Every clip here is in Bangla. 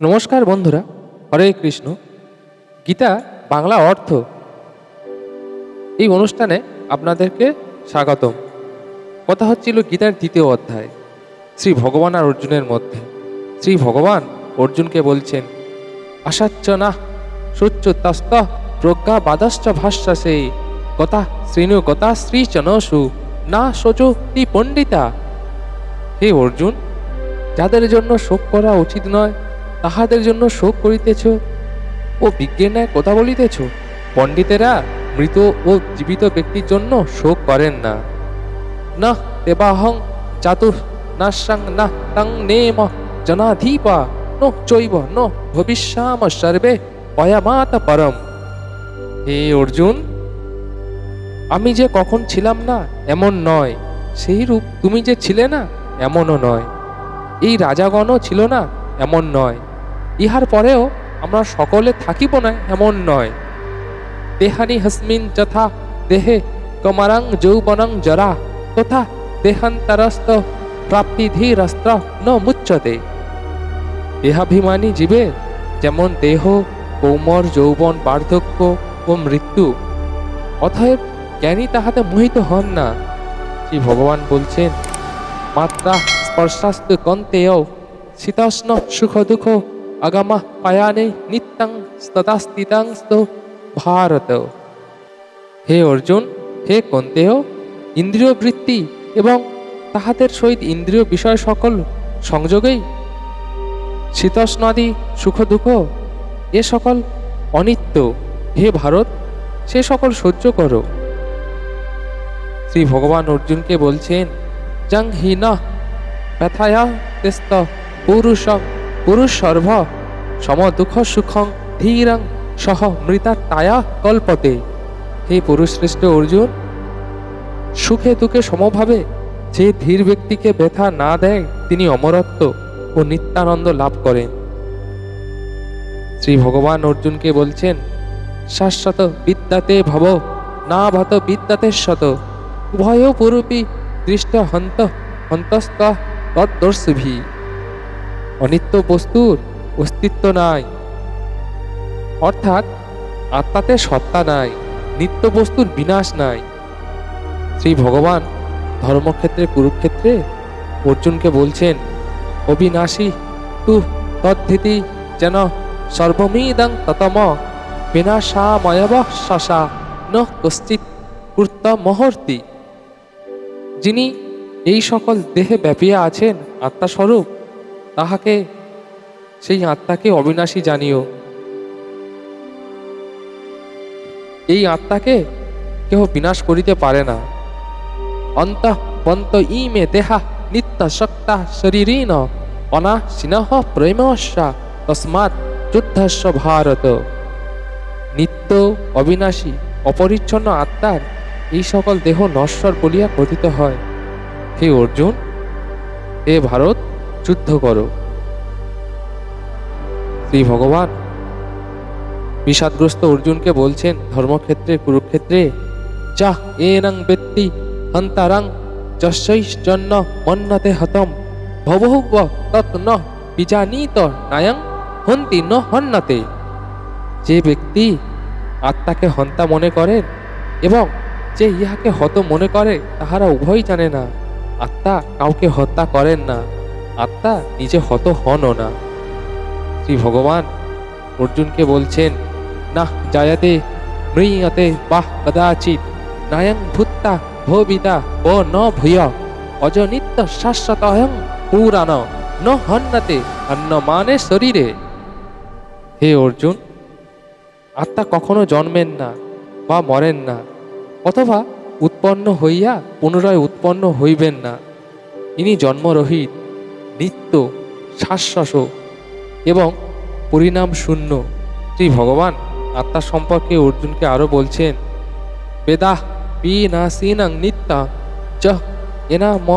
নমস্কার বন্ধুরা, হরে কৃষ্ণ। গীতা, বাংলা অর্থ। এই অনুষ্ঠানে আপনাদেরকে স্বাগতম। কথা হচ্ছিল গীতার দ্বিতীয় অধ্যায়, শ্রী ভগবান আর অর্জুনের মধ্যে। শ্রী ভগবান অর্জুনকে বলছেন আসাচ্চ না সূচ্য তস্ত প্রজ্ঞা বাদশ্চ ভাষ্যসে। কথা শ্রীণু গতা শ্রী চনসু, না শোচো পণ্ডিতা। হে অর্জুন, যাদের জন্য শোক করা উচিত নয় তাহাদের জন্য শোক করিতেছ ও বিজ্ঞানের কথা বলিতেছ? পণ্ডিতেরা মৃত ও জীবিত ব্যক্তির জন্য শোক করেন না। না দেবাহং চাতুর নাশাং না তং নেম জনাধীপা নো চৈব নো ভবিষ্যাম সর্বে অয়ামাত পরম। হে অর্জুন, আমি যে কখন ছিলাম না এমন নয়, সেই রূপ তুমি যে ছিলে না এমনও নয়। এই রাজাগণও ছিল না এমন নয়। ইহার পরেও আমরা সকলে থাকিব না, এমন নয়। দেহানি হস্মিন যথা, দেহে কমারাং যৌবনং জরা, তথা দেহান্তরস্ত প্রাপ্তিধীরস্ত্র ন মুচ্যতে। দেহাভিমানী জীবে যেমন দেহ, কৌমর, যৌবন, বার্ধক্য ও মৃত্যু, অতএব জ্ঞানী তাহাতে মোহিত হন না। শ্রী ভগবান বলছেন, মাত্রা স্পর্শাস্তু কন্তেয় শীতষ্ণ সুখ দুঃখ আগামা পায়ানে নিত্যাং স্ততাস্তিতাংস্ত ভারত হে অর্জুন, হে কন্তেয় ইন্দ্রিয় বৃত্তি এবং তাহাদের সহিত ইন্দ্রিয় বিষয় সকল সংযোগেই? শীতষ্ণাদি সুখ দুঃখ, এ সকল অনিত্য। হে ভারত, সে সকল সহ্য করো। শ্রী ভগবান অর্জুনকে বলছেন, জং হি ন, ব্যথায়া তেস্ত পুরুষ পুরুষ সর্ব সম দুঃখ সুখং ধীরং সহ মৃতাত্মায়া কল্পতে। হে পুরুষশ্রেষ্ঠ অর্জুন, সুখে দুঃখে সমভাবে যে ধীর ব্যক্তিকে ব্যথা না দেয়, তিনি অমরত্ব ও নিত্যানন্দ লাভ করেন। শ্রী ভগবান অর্জুনকে বলছেন, শাশ্বত বিদ্যাতে ভব না ভত বিদ্যাতে শত। উভয় পুরুপি দৃষ্ট হন্ত, হন্তস্ত তদ্দর্শভি অনিত্য বস্তুর অস্তিত্ব নাই। অর্থাৎ আত্মাতে সত্তা নাই, নিত্য বস্তুর বিনাশ নাই। শ্রী ভগবান ধর্মক্ষেত্রে, কুরুক্ষেত্রে অর্জুনকে বলছেন, অবিনাশী, তু তদ্ধিতি যেন সর্বমিদং ততম বিনাশাময়ব শশা ন কশ্চিৎ কৃত মহর্তি যিনি এই সকল দেহে ব্যাপিয়া আছেন আত্মাস্বরূপ তাহাকে, সেই আত্মাকে অবিনাশী জানিও। এই আত্মাকে কেহ বিনাশ করিতে পারে না। অন্ত পন্ত ইমে দেহা নিত্য শক্তা শরীরীন অনাশিনহ প্রেমস্যা তস্মাৎ যুদ্ধস্ব ভারত। নিত্য অবিনাশী অপরিচ্ছন্ন আত্মার এই সকল দেহ নশ্বর বলিয়া কথিত হয়। হে অর্জুন, হে ভারত যুদ্ধ করো। শ্রী ভগবান, বিষাদগ্রস্ত অর্জুনকে বলছেন, ধর্মক্ষেত্রে, কুরুক্ষেত্রে, যা, এনং ব্যক্তি হন্তারাং যশৈশ্চন্ন মন্নতে হতম। ভবহুব তৎ ন বিজানীত নায়ং হন্তি ন হন্নতে। যে ব্যক্তি আত্মাকে হন্তা মনে করেন এবং যে ইহাকে হত মনে করে, তাহারা উভয়ই জানে না। আত্মা কাউকে হত্যা করেন না। আত্মা নিজে হত হনও না। শ্রী ভগবান অর্জুনকে বলছেন, না, জায়াতে মৃয়তে বাহ কদাচিৎ, নায়ং ভূত্তা ভবিতা ও ন ভূয়, অজনিত্য শাশ্বতয়ং পুরাণ, ন হন্নতে অন্নমানে শরীরে। হে অর্জুন, আত্মা কখনো জন্মেন না বা মরেন না, অথবা উৎপন্ন হইয়া পুনরায় উৎপন্ন হইবেন না। ইনি জন্মরহিত। নিত্য শাশ্বত এবং পরিণাম শূন্য। শ্রী ভগবান আত্মা সম্পর্কে অর্জুনকে আরও বলছেন বেদাহ বিনাশীনং নিত্যা চ এনা ম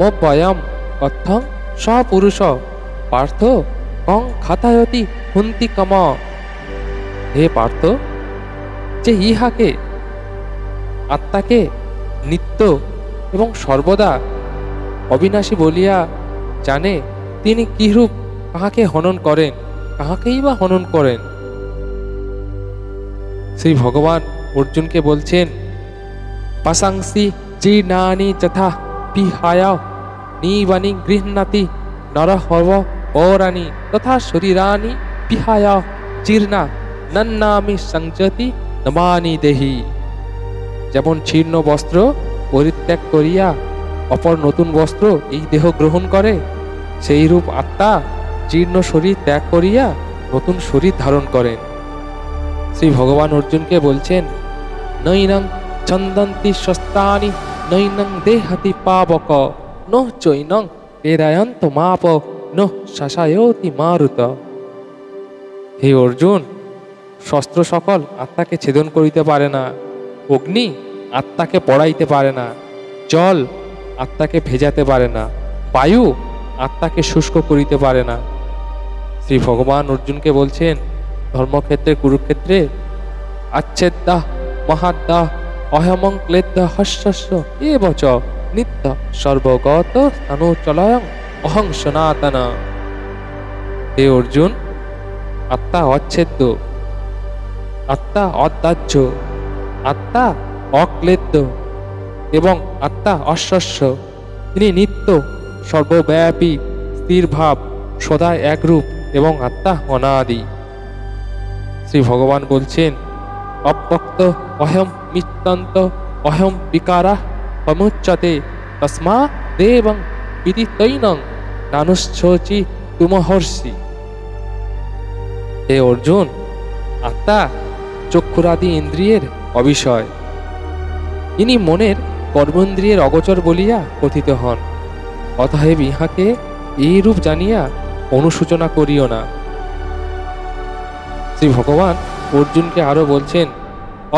মব্যয়ম অর্থং সপুরুষ পার্থ কং খাতায়তি হুন্তি কম। হে পার্থ, যে ইহাকে, আত্মাকে নিত্য এবং সর্বদা অবিনাশী বলিয়া জানে তিনি কিরূপ কাহাকে হনন করেন কাহাকেই বা হনন করেন। শ্রী ভগবান অর্জুনকে বলছেন, পাশাংসি জীর্ণানি যথা বিহায়া নিবানি গৃহণাতি নরহব পৌরাণী তথা শরীরানি বিহায়া জীর্ণা নন্নামি সংযতি নমানি দেহি। যেমন ছিন্ন বস্ত্র পরিত্যাগ করিয়া অপর নতুন বস্ত্র এই দেহ গ্রহণ করে, সেই রূপ আত্মা জীর্ণ শরীর ত্যাগ করিয়া নতুন শরীর ধারণ করেন। শ্রী ভগবান অর্জুনকে বলছেন, নৈনং ছন্দন্তি শস্তানি নৈনং দেহতি পাবক, নঃ চৈনং বেদায়ন্ত মাপ, নঃ শাসায়তি মারুত। হে অর্জুন, শস্ত্র সকল আত্মাকে ছেদন করিতে পারে না, অগ্নি আত্মাকে পড়াইতে পারে না, জল আত্মাকে ভেজাতে পারে না। বায়ু আত্মাকে শুষ্ক করিতে পারে না। শ্রী ভগবান অর্জুনকে বলছেন, ধর্মক্ষেত্রে, কুরুক্ষেত্রে আচ্ছেদ্দা মহাদ্দা অহমং ক্লেদ্দ হস্যস্য এ বচ নিত্য সর্বগত স্থানোচলয়ং অহং সনাতন। হে অর্জুন, আত্মা অচ্ছেদ্য, আত্মা অদাহ্য আত্মা অক্লেদ্য। এবং আত্মা অশ্বস্য তিনি নিত্য সর্বব্যাপী স্থির ভাব সদা একরূপ এবং আত্মা অনাদি। শ্রী ভগবান বলছেন অব্যক্ত অহম মিত্তন্ত অহম বিকারা সমুচ্যতে তস্মা দেবং বিদিতৈনং নানুশ্চি তুমহর্ষি। হে অর্জুন, আত্মা চক্ষুরাদি ইন্দ্রিয়ের অবিষয়। ইনি মনের কর্মেন্দ্রিয়ের অগোচর বলিয়া কথিত হন। অতএব ইহাকে এই রূপ জানিয়া অনুসূচনা করিও না। শ্রী ভগবান অর্জুনকে আরও বলছেন,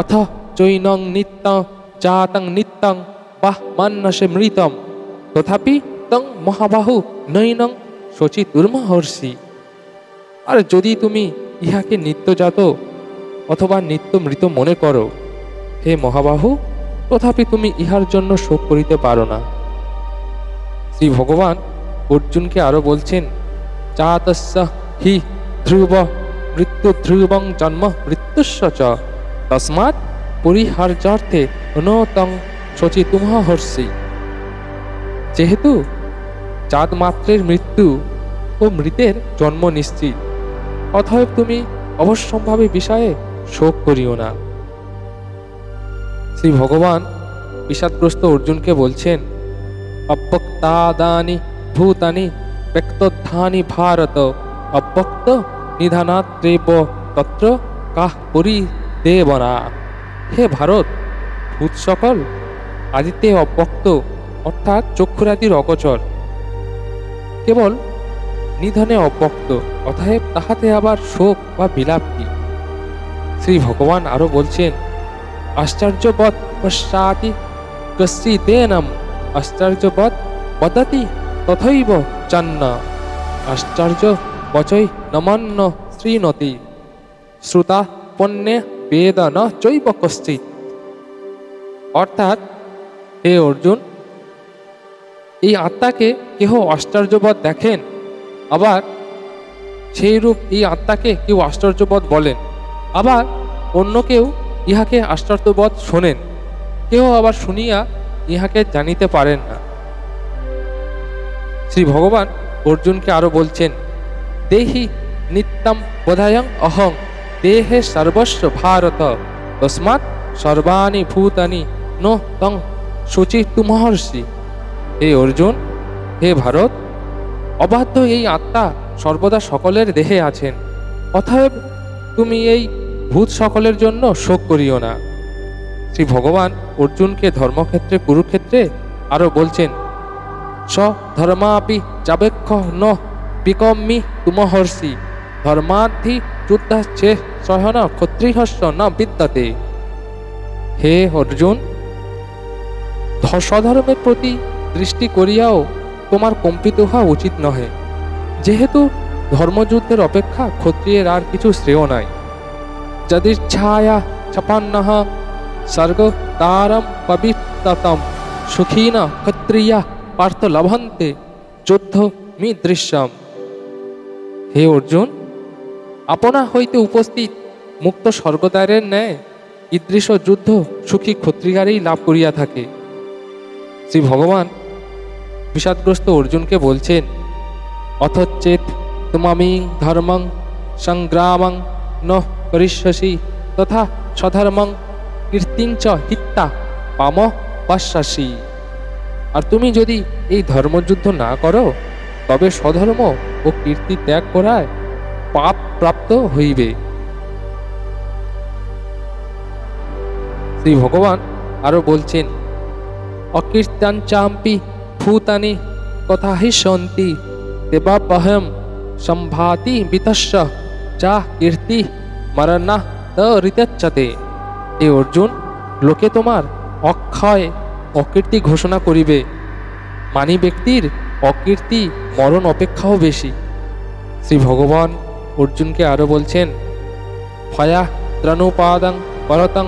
অথ চৈনং নিত্য জাতং নিত্যং বাহ মান্নাসে মৃতম। তথাপি তং মহাবাহু নৈনং শচি দুর্মহর্ষি আর যদি তুমি ইহাকে নিত্যজাত অথবা নিত্য মৃত মনে করো, হে মহাবাহু তথাপি তুমি ইহার জন্য শোক করিতে পারো না। শ্রী ভগবান অর্জুনকে আরও বলছেন, চাতস্য হি ধ্রুব মৃত্যু ধ্রুবং জন্ম মৃত্যুস্য চ। তস্মাৎ পরিহার্যার্থে নতং শচি তুমহর্ষি যেহেতু চাঁদ মাত্রের মৃত্যু ও মৃতের জন্ম নিশ্চিত, অতএব তুমি অবশ্যম্ভাবী বিষয়ে শোক করিও না। শ্রী ভগবান বিষাদগ্রস্ত অর্জুনকে বলছেন, অব্যক্তাদানি ভূতানি ব্যক্তধানি ভারত, অব্যক্ত নিধানাত্রেব তত্র কাহ পরি দেবনা। হে ভারত, ভূত সকল, আদিতে অব্যক্ত, অর্থাৎ চক্ষুরাদির অগচর। কেবল নিধনে অব্যক্ত, অতএব তাহাতে আবার শোক বা বিলাপ কি? শ্রী ভগবান আরও বলছেন আশ্চর্যবৎ পশ্চাতি কশ্চিদেনম আশ্চর্যবৎ বদতি তথৈব চান্ন আশ্চর্য বচৈ নমন্ন শ্রীনতি শ্রুতা পণ্যে বেদ ন চৈব কশ্চিৎ অর্থাৎ হে অর্জুন এই আত্মাকে কেহ আশ্চর্যবৎ দেখেন? আবার সেই রূপ এই আত্মাকে কেউ আশ্চর্যবৎ বলেন। আবার অন্য কেউ ইহাকে আশ্চর্যবৎ শোনেন। কেউ আবার শুনিয়া ইহাকে জানিতে পারেন না। শ্রী ভগবান অর্জুনকে আরও বলছেন, দেহি নিত্যম বোধায়ং অহং, দেহে সর্বস্ব ভারত, তস্মাৎ সর্বাণি ভূতানি নো তং শুচি তুমহর্ষি হে অর্জুন, হে ভারত, অবাধ্য এই আত্মা সর্বদা সকলের দেহে আছেন। অতএব তুমি এই ভূত সকলের জন্য শোক করিও না। শ্রী ভগবান অর্জুনকে ধর্মক্ষেত্রে, কুরুক্ষেত্রে আরও বলছেন, স ধর্মাপি ন বিকম্মি তুমহর্ষি ধর্মাধি যুদ্ধাচ্ছে সহন ক্ষত্রিহস্য ন বিদ্যতে। হে অর্জুন স্বধর্মের প্রতি দৃষ্টি করিয়াও তোমার কম্পিত হওয়া উচিত নহে। যেহেতু ধর্মযুদ্ধের অপেক্ষা ক্ষত্রিয়ের আর কিছু শ্রেয় নাই। যদির ছায়া ছাপান্ন স্বর্গ তারম পবিত্রতম সুখীন ক্ষত্রিয়া পার্থ লভন্তে যুদ্ধ মি দৃশ্যম হে অর্জুন আপনা হইতে উপস্থিত মুক্ত স্বর্গদ্বারের ন্যায় ঈদৃশ যুদ্ধ সুখী ক্ষত্রিয়ারই লাভ করিয়া থাকে। শ্রী ভগবান বিষাদগ্রস্ত অর্জুনকে বলছেন অথচেত তুমামিং ধর্মং সংগ্রামং ন করিষ্যসি। তথা স্বধর্মং কীর্তিঞ্চ হিত্তা পাম পাশ্যাসী আর তুমি যদি এই ধর্মযুদ্ধ না করো, তবে স্বধর্ম ও কীর্তি ত্যাগ করায় পাপ প্রাপ্ত হইবে। শ্রী ভগবান আরও বলছেন অকীর্তাঞ্চাম্পি ভূতানি কথা হি সন্তি দেবাপহম সম্ভাতি বিতস্য। যা কীর্তি মরণা ত ঋতচ্ছতে এ অর্জুন, লোকে তোমার অক্ষয় অকীর্তি ঘোষণা করিবে। মানি ব্যক্তির অকীর্তি মরণ অপেক্ষাও বেশি। শ্রী ভগবান অর্জুনকে আরও বলছেন, ভয়া ত্রণুপাদং পরতং,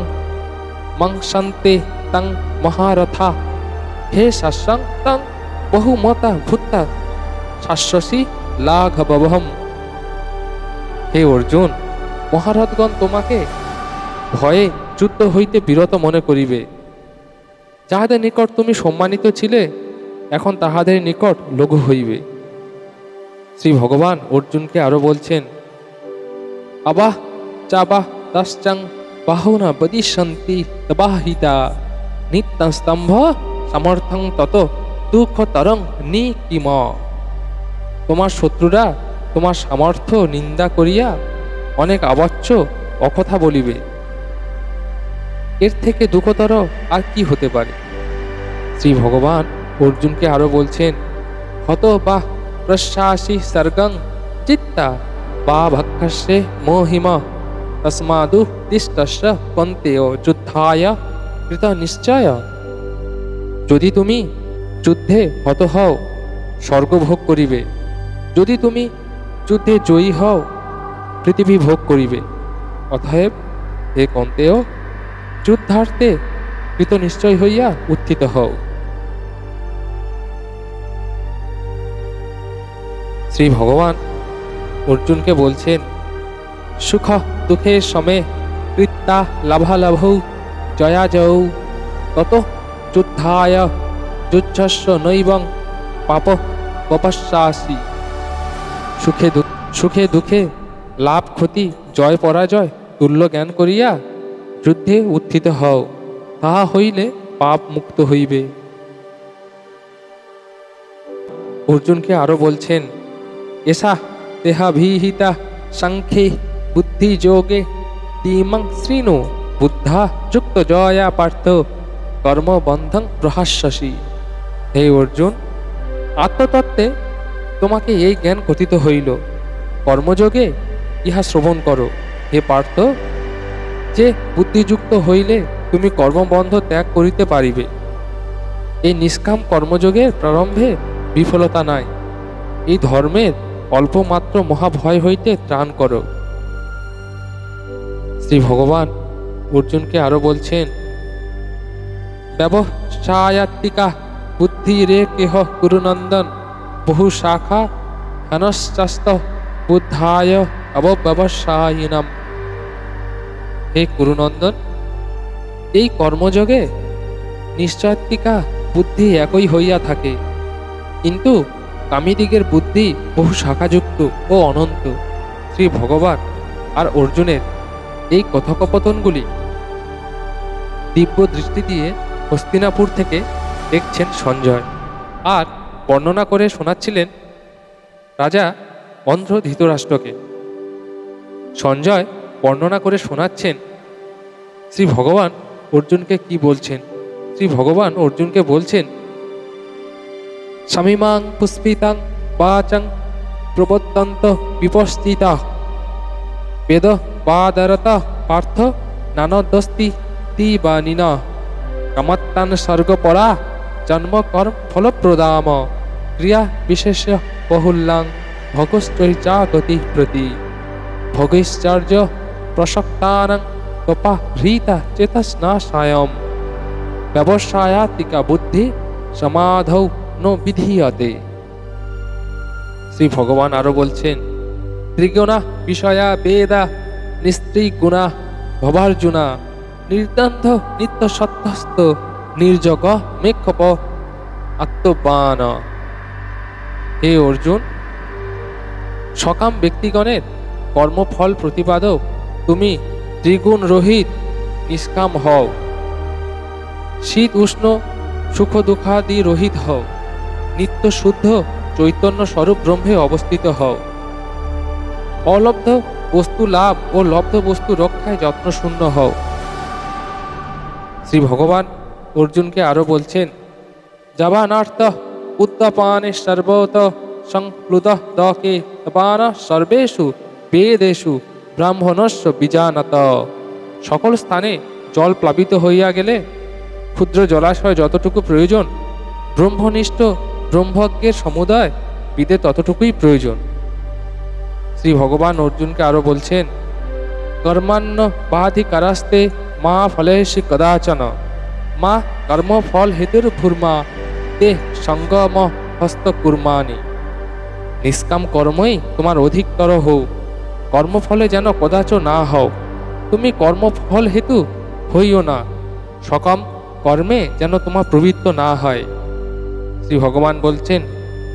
মং শান্তে তং মহারথা, হে শাস্যং তং বহুমতা ভূতা, শাশ্বসী লাঘবহম হে অর্জুন মহারথগণ তোমাকে ভয়ে যুদ্ধ হইতে বিরত মনে করিবে। যাহাদের নিকট তুমি সম্মানিত ছিলে, এখন তাহাদের নিকট লঘু হইবে। শ্রী ভগবান অর্জুনকে আরও বলছেন, আবাহ, চাবাহ তাশ্চাং বাহুনা বদিশন্তি, তবাহিতা, নিত্যং স্তম্ভ সমর্থং তত দুঃখ তরং নি কিম। তোমার শত্রুরা তোমার সামর্থ্য নিন্দা করিয়া অনেক আবচ্য অকথা বলিবে। এর থেকে দুঃখতর আর কি হতে পারে? শ্রী ভগবান অর্জুনকে আরও বলছেন, হত বা প্রশ্বাসী সর্গং চিত্তা বা ভক্ষস্যে মোহিম। তস্মাদু তিষ্টস্য কন্তেয় যুদ্ধায় কৃত নিশ্চয়। যদি তুমি যুদ্ধে হত হও স্বর্গ ভোগ করিবে। যদি তুমি যুদ্ধে জয়ী হও, পৃথিবী ভোগ করিবে। অতএব হে কন্তেয় যুদ্ধার্থে কৃত নিশ্চয় হইয়া উত্থিত হও। শ্রী ভগবান অর্জুনকে বলছেন, সুখ দুঃখের সমে কৃত্তা লাভালাভৌ জয়াজৌ। তত যুদ্ধায় যুদ্ধস্ব নৈবং পাপ বপস্যাসি সুখে সুখে দুঃখে লাভ ক্ষতি, জয় পরাজয়, তুল্য জ্ঞান করিয়া যুদ্ধে উত্থিত হও। তাহা হইলে পাপ মুক্ত হইবে। অর্জুনকে আরও বলছেন, এসা দেহাভিহিতা সাংখ্যে বুদ্ধি যোগে তিমং শ্রীণু বুদ্ধা যুক্ত জয়া পার্থ কর্মবন্ধং প্রহাস্যসী। হে অর্জুন, আত্মতত্ত্বে তোমাকে এই জ্ঞান কথিত হইল। কর্মযোগে ইহা শ্রবণ করো। হে পার্থ, যে বুদ্ধিযুক্ত হইলে তুমি কর্মবন্ধ ত্যাগ করিতে পারিবে। এই নিষ্কাম কর্মযোগের প্রারম্ভে বিফলতা নাই। এই ধর্মের অল্পমাত্র মহাভয় হইতে ত্রাণ করো। শ্রী ভগবান অর্জুনকে আরও বলছেন, ব্যবসায়াত্মিকা বুদ্ধি রে কেহ গুরুনন্দন বহু শাখা হেনশ্চাস্ত বুদ্ধায় অবব্যবসায়িনাম হে কুরুনন্দন এই কর্মযোগে নিশ্চয়াত্মিকা বুদ্ধি একই হইয়া থাকে, কিন্তু কামীদিগের বুদ্ধি বহু শাখাযুক্ত ও অনন্ত। শ্রী ভগবান আর অর্জুনের এই কথোপকথনগুলি দিব্য দৃষ্টি দিয়ে হস্তিনাপুর থেকে দেখছেন সঞ্জয়। আর বর্ণনা করে শোনাচ্ছিলেন রাজা অন্ধ্র ধৃতরাষ্ট্রকে সঞ্জয় বর্ণনা করে শোনাচ্ছেন, শ্রী ভগবান অর্জুনকে কি বলছেন? শ্রী ভগবান অর্জুনকে বলছেন, স্বামীমাং পুষ্পিতাং বাচাং প্রবত্যন্ত বিপস্থিতা বেদ বাদরতা পার্থ নানদস্তি তি বা নিন কামাত্তান স্বর্গপরা জন্ম কর্ম ফলপ্রদাম। ক্রিয়া বিশেষ বহুল্যাং ভগশ্চা গতি প্রতি। ভোগৈশ্চর্য প্রসক্তানাং কপা হৃতা চেতস্নাশায়ম। ব্যবসায়াতিকা বুদ্ধি সমাধৌ ন বিধীয়তে। শ্রী ভগবান আরও বলছেন, ত্রিগুণা বিষয়া বেদা নিস্ত্রী গুণা ভবার্জুনা নির্দান্ত নিত্য সত্যস্ত নির্জগ মেক্ষপ আত্মবান। হে অর্জুন, সকাম ব্যক্তিগণের কর্মফল প্রতিপাদক তুমি ত্রিগুণ রহিত নিষ্কাম হও। শীত উষ্ণ, সুখ দুঃখাদি রহিত হও। নিত্য শুদ্ধ, চৈতন্য স্বরূপ ব্রহ্মে অবস্থিত হও। অলব্ধ বস্তু লাভ ও লব্ধ বস্তু রক্ষায় যত্নশূন্য হও। শ্রী ভগবান অর্জুনকে আরও বলছেন জবানার্থ উত্তপানে সর্বত সংপ্লুত দকে তপান সর্বেষু বেদেষু ব্রাহ্মণস্য বিজানত সকল স্থানে জল প্লাবিত হইয়া গেলে ক্ষুদ্র জলাশয় যতটুকু প্রয়োজন, ব্রহ্মনিষ্ঠ ব্রহ্মজ্ঞের সমুদায় বিদে ততটুকুই প্রয়োজন। শ্রী ভগবান অর্জুনকে আরও বলছেন, কর্মান্ন বাধি কারাস্তে মা ফলেশি কদাচন। মা কর্মফল হেতুর ভূর্মা তে সঙ্গম হস্ত কুর্মানি নিষ্কাম কর্মই তোমার অধিকতর হও। কর্মফলে যেন কদাচ না হও। তুমি কর্মফল হেতু হইও না। সকম কর্মে যেন তোমার প্রবৃত্ত না হয়। শ্রী ভগবান বলছেন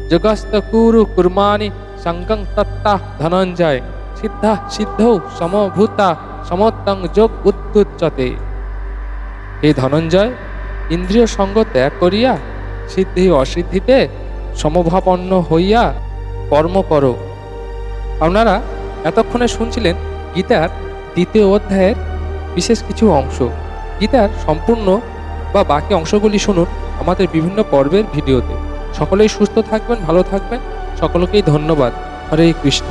জগস্ত কুরু কুর্মানি সঙ্গং তত্তা ধনঞ্জয়। সিদ্ধা সিদ্ধৌ সমভূতা সমত্তং যোগ উদ্যুচ্যতে হে ধনঞ্জয়, ইন্দ্রিয় সঙ্গ ত্যাগ করিয়া সিদ্ধি অসিদ্ধিতে সমভাবন্ন হইয়া কর্ম করো। আপনারা এতক্ষণে শুনছিলেন গীতার দ্বিতীয় অধ্যায়ের বিশেষ কিছু অংশ। গীতার সম্পূর্ণ বা বাকি অংশগুলি শুনুন আমাদের বিভিন্ন পর্বের ভিডিওতে। সকলেই সুস্থ থাকবেন, ভালো থাকবেন। সকলকেই ধন্যবাদ। হরে কৃষ্ণ।